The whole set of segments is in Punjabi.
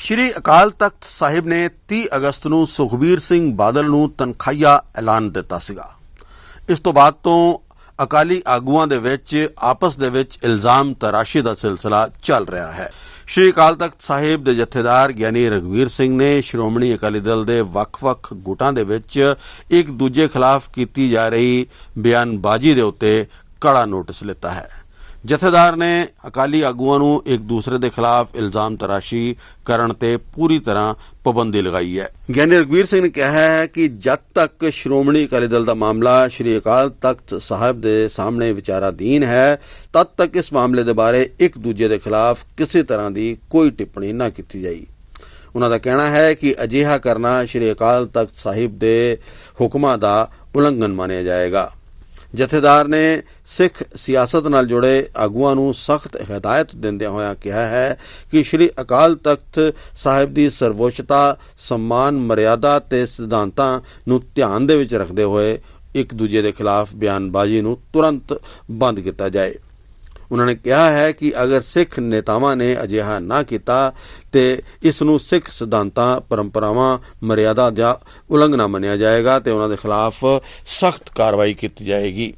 ਸ਼੍ਰੀ ਅਕਾਲ ਤਖਤ ਸਾਹਿਬ ਨੇ 30 ਅਗਸਤ ਨੂੰ ਸੁਖਬੀਰ ਸਿੰਘ ਬਾਦਲ ਨੂੰ ਤਨਖਾਹੀਆ ਐਲਾਨ ਦਿੱਤਾ ਸੀਗਾ। ਇਸ ਤੋਂ ਬਾਅਦ ਤੋਂ ਅਕਾਲੀ ਆਗੂਆਂ ਦੇ ਵਿੱਚ, ਆਪਸ ਦੇ ਵਿੱਚ ਇਲਜ਼ਾਮ ਤਰਾਸ਼ੀ ਦਾ ਸਿਲਸਿਲਾ ਚੱਲ ਰਿਹਾ ਹੈ। ਸ਼੍ਰੀ ਅਕਾਲ ਤਖਤ ਸਾਹਿਬ ਦੇ ਜਥੇਦਾਰ ਗਿਆਨੀ ਰਗਵੀਰ ਸਿੰਘ ਨੇ ਸ਼੍ਰੋਮਣੀ ਅਕਾਲੀ ਦਲ ਦੇ ਵੱਖ-ਵੱਖ ਗੁਟਾਂ ਦੇ ਵਿੱਚ ਇੱਕ ਦੂਜੇ ਖਿਲਾਫ ਕੀਤੀ ਜਾ ਰਹੀ ਬਿਆਨਬਾਜ਼ੀ ਦੇ ਉੱਤੇ ਕੜਾ ਨੋਟਿਸ ਲਿੱਤਾ ਹੈ। ਜਥੇਦਾਰ ਨੇ ਅਕਾਲੀ ਆਗੂਆਂ ਨੂੰ ਇੱਕ ਦੂਸਰੇ ਦੇ ਖਿਲਾਫ ਇਲਜ਼ਾਮ ਤਰਾਸ਼ੀ ਕਰਨ ਤੇ ਪੂਰੀ ਤਰ੍ਹਾਂ ਪਾਬੰਦੀ ਲਗਾਈ ਹੈ। ਗਿਆਨੀ ਰਗਵੀਰ ਸਿੰਘ ਨੇ ਕਿਹਾ ਹੈ ਕਿ ਜਦ ਤੱਕ ਸ਼੍ਰੋਮਣੀ ਅਕਾਲੀ ਦਲ ਦਾ ਮਾਮਲਾ ਸ਼੍ਰੀ ਅਕਾਲ ਤਖਤ ਸਾਹਿਬ ਦੇ ਸਾਹਮਣੇ ਵਿਚਾਰਾਧੀਨ ਹੈ, ਤਦ ਤੱਕ ਇਸ ਮਾਮਲੇ ਦੇ ਬਾਰੇ ਇੱਕ ਦੂਜੇ ਦੇ ਖਿਲਾਫ ਕਿਸੇ ਤਰ੍ਹਾਂ ਦੀ ਕੋਈ ਟਿੱਪਣੀ ਨਾ ਕੀਤੀ ਜਾਈ। ਉਹਨਾਂ ਦਾ ਕਹਿਣਾ ਹੈ ਕਿ ਅਜਿਹਾ ਕਰਨਾ ਸ਼੍ਰੀ ਅਕਾਲ ਤਖਤ ਸਾਹਿਬ ਦੇ ਹੁਕਮਾਂ ਦਾ ਉਲੰਘਣ ਮੰਨਿਆ ਜਾਏਗਾ। ਜਥੇਦਾਰ ਨੇ ਸਿੱਖ ਸਿਆਸਤ ਨਾਲ ਜੁੜੇ ਆਗੂਆਂ ਨੂੰ ਸਖਤ ਹਦਾਇਤ ਦਿੰਦਿਆਂ ਹੋਇਆਂ ਕਿਹਾ ਹੈ ਕਿ ਸ਼੍ਰੀ ਅਕਾਲ ਤਖਤ ਸਾਹਿਬ ਦੀ ਸਰਵੋਚਤਾ ਸਨਮਾਨ, ਮਰਿਆਦਾ ਤੇ ਸਿਧਾਂਤਾਂ ਨੂੰ ਧਿਆਨ ਦੇ ਵਿੱਚ ਰੱਖਦੇ ਹੋਏ ਇੱਕ ਦੂਜੇ ਦੇ ਖਿਲਾਫ ਬਿਆਨਬਾਜ਼ੀ ਨੂੰ ਤੁਰੰਤ ਬੰਦ ਕੀਤਾ ਜਾਏ। ਉਹਨਾਂ ਨੇ ਕਿਹਾ ਹੈ ਕਿ ਅਗਰ ਸਿੱਖ ਨੇਤਾਵਾਂ ਨੇ ਅਜਿਹਾ ਨਾ ਕੀਤਾ ਤੇ ਇਸ ਨੂੰ ਸਿੱਖ ਸਿਧਾਂਤਾਂ ਪਰੰਪਰਾਵਾਂ ਮਰਿਆਦਾ ਦਾ ਉਲੰਘਣਾ ਮੰਨਿਆ ਜਾਏਗਾ ਤੇ ਉਹਨਾਂ ਦੇ ਖਿਲਾਫ ਸਖਤ ਕਾਰਵਾਈ ਕੀਤੀ ਜਾਏਗੀ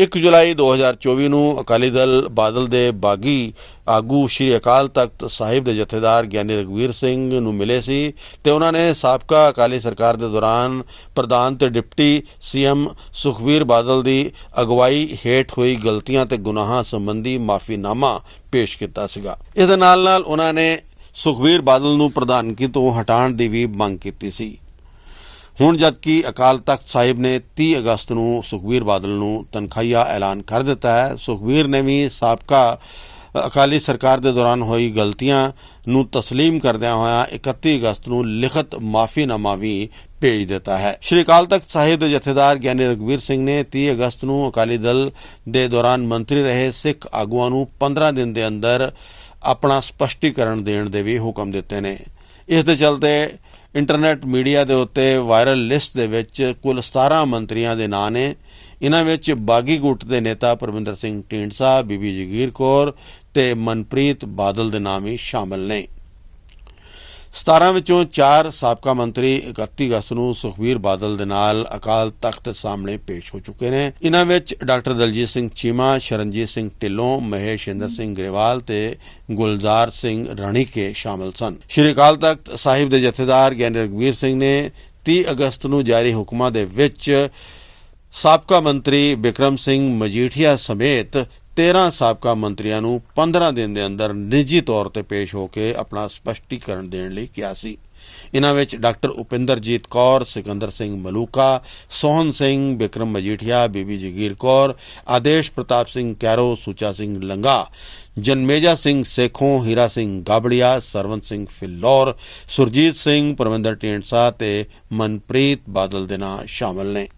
1 ਜੁਲਾਈ 2024 ਨੂੰ ਅਕਾਲੀ ਦਲ ਬਾਦਲ ਦੇ ਬਾਗੀ ਆਗੂ ਸ਼੍ਰੀ ਅਕਾਲ ਤਖਤ ਸਾਹਿਬ ਦੇ ਜਥੇਦਾਰ ਗਿਆਨੀ ਰਗਵੀਰ ਸਿੰਘ ਨੂੰ ਮਿਲੇ ਸੀ ਤੇ ਉਹਨਾਂ ਨੇ ਸਾਬਕਾ ਅਕਾਲੀ ਸਰਕਾਰ ਦੇ ਦੌਰਾਨ ਪ੍ਰਧਾਨ ਤੇ ਡਿਪਟੀ ਸੀਐਮ ਸੁਖਵੀਰ ਬਾਦਲ ਦੀ ਅਗਵਾਈ ਹੇਠ ਹੋਈ ਗਲਤੀਆਂ ਤੇ ਗੁਨਾਹਾਂ ਸੰਬੰਧੀ ਮਾਫੀਨਾਮਾ ਪੇਸ਼ ਕੀਤਾ ਸੀਗਾ। ਇਸ ਦੇ ਨਾਲ ਨਾਲ ਉਹਨਾਂ ਨੇ ਸੁਖਵੀਰ ਬਾਦਲ ਨੂੰ ਪ੍ਰਧਾਨਗੀ ਤੋਂ ਹਟਾਉਣ ਦੀ ਵੀ ਮੰਗ ਕੀਤੀ ਸੀ। ਹੁਣ ਜਦਕਿ ਅਕਾਲ ਤਖਤ ਸਾਹਿਬ ਨੇ 30 ਅਗਸਤ ਨੂੰ ਸੁਖਬੀਰ ਬਾਦਲ ਨੂੰ ਤਨਖਾਹੀਆ ਐਲਾਨ ਕਰ ਦਿੱਤਾ ਹੈ ਸੁਖਬੀਰ ਨੇ ਵੀ ਸਾਬਕਾ ਅਕਾਲੀ ਸਰਕਾਰ ਦੇ ਦੌਰਾਨ ਹੋਈ ਗਲਤੀਆਂ ਨੂੰ تسلیم ਕਰਦਿਆਂ ਹੋਇਆਂ 31 ਅਗਸਤ ਨੂੰ ਲਿਖਤ ਮਾਫੀਨਾਮਾ ਵੀ ਭੇਜ ਦਿੱਤਾ ਹੈ ਸ਼੍ਰੀ ਅਕਾਲ ਤਖਤ ਸਾਹਿਬ ਦੇ ਜਥੇਦਾਰ ਗਿਆਨੀ ਰਗਵੀਰ ਸਿੰਘ ਨੇ 30 ਅਗਸਤ ਨੂੰ ਅਕਾਲੀ ਦਲ ਦੇ ਦੌਰਾਨ ਮੰਤਰੀ ਰਹੇ ਸਿੱਖ ਆਗੂਆਂ ਨੂੰ 15 ਦਿਨ ਦੇ ਅੰਦਰ ਆਪਣਾ ਸਪਸ਼ਟੀਕਰਨ ਦੇਣ ਦੇ ਵੀ ਹੁਕਮ ਦਿੱਤੇ ਨੇ ਇਸ ਦੇ ਚਲਦੇ ਇੰਟਰਨੈਟ ਮੀਡੀਆ ਦੇ ਉੱਤੇ ਵਾਇਰਲ ਲਿਸਟ ਦੇ ਵਿੱਚ ਕੁੱਲ 17 ਮੰਤਰੀਆਂ ਦੇ ਨਾਂ ਨੇ। ਇਹਨਾਂ ਵਿੱਚ ਬਾਗੀ ਗੁੱਟ ਦੇ ਨੇਤਾ ਪਰਮਿੰਦਰ ਸਿੰਘ ਢੀਂਡਸਾ, ਬੀਬੀ ਜਗੀਰ ਕੌਰ ਤੇ ਮਨਪ੍ਰੀਤ ਬਾਦਲ ਦੇ ਨਾਮ ਵੀ ਸ਼ਾਮਲ ਨੇ। 17 ਵਿੱਚੋਂ 4 ਸਾਬਕਾ ਮੰਤਰੀ 31 ਅਗਸਤ ਨੂੰ ਸੁਖਬੀਰ ਬਾਦਲ ਦੇ ਨਾਲ ਅਕਾਲ ਤਖਤ ਸਾਹਮਣੇ ਪੇਸ਼ ਹੋ ਚੁੱਕੇ ਨੇ। ਇਹਨਾਂ ਵਿੱਚ ਡਾਕਟਰ ਦਲਜੀਤ ਸਿੰਘ ਚੀਮਾ, ਸ਼ਰਨਜੀਤ ਸਿੰਘ ਢਿੱਲੋਂ, ਮਹੇਸ਼ ਇੰਦਰ ਸਿੰਘ ਗਰੇਵਾਲ ਤੇ ਗੁਲਜ਼ਾਰ ਸਿੰਘ ਰਣੀਕੇ ਸ਼ਾਮਲ ਸਨ। ਸ਼੍ਰੀ ਅਕਾਲ ਤਖਤ ਸਾਹਿਬ ਦੇ ਜਥੇਦਾਰ ਗਿਆਨੀ ਰਗਵੀਰ ਸਿੰਘ ਨੇ 30 ਅਗਸਤ ਨੂੰ ਜਾਰੀ ਹੁਕਮਾਂ ਦੇ ਵਿੱਚ ਸਾਬਕਾ ਮੰਤਰੀ ਬਿਕਰਮ ਸਿੰਘ ਮਜੀਠੀਆ ਸਮੇਤ 13 ਸਾਬਕਾ ਮੰਤਰੀਆਂ ਨੂੰ 15 ਦਿਨ ਦੇ ਅੰਦਰ ਨਿੱਜੀ ਤੌਰ ਤੇ ਪੇਸ਼ ਹੋ ਕੇ ਆਪਣਾ ਸਪਸ਼ਟੀਕਰਨ ਦੇਣ ਲਈ ਕਿਹਾ ਸੀ। ਇਹਨਾਂ ਵਿੱਚ ਡਾਕਟਰ ਉਪਿੰਦਰਜੀਤ ਕੌਰ, ਸਿਕੰਦਰ ਸਿੰਘ ਮਲੂਕਾ, ਸੋਹਨ ਸਿੰਘ, ਬਿਕਰਮ ਮਜੀਠੀਆ, ਬੀਬੀ ਜਗੀਰ ਕੌਰ, ਆਦੇਸ਼ ਪ੍ਰਤਾਪ ਸਿੰਘ ਕੈਰੋ, ਸੁਚਾ ਸਿੰਘ ਲੰਗਾ, ਜਨਮੇਜਾ ਸਿੰਘ ਸੇਖੋਂ, ਹੀਰਾ ਸਿੰਘ ਗਾਬੜੀਆ, ਸਰਵੰਤ ਸਿੰਘ ਫਿਲੌਰ, ਸੁਰਜੀਤ ਸਿੰਘ ਪਰਵਿੰਦਰ ਢੀਂਡਸਾ ਤੇ ਮਨਪ੍ਰੀਤ ਬਾਦਲ ਦੇ ਨਾਂ ਸ਼ਾਮਲ ਨੇ।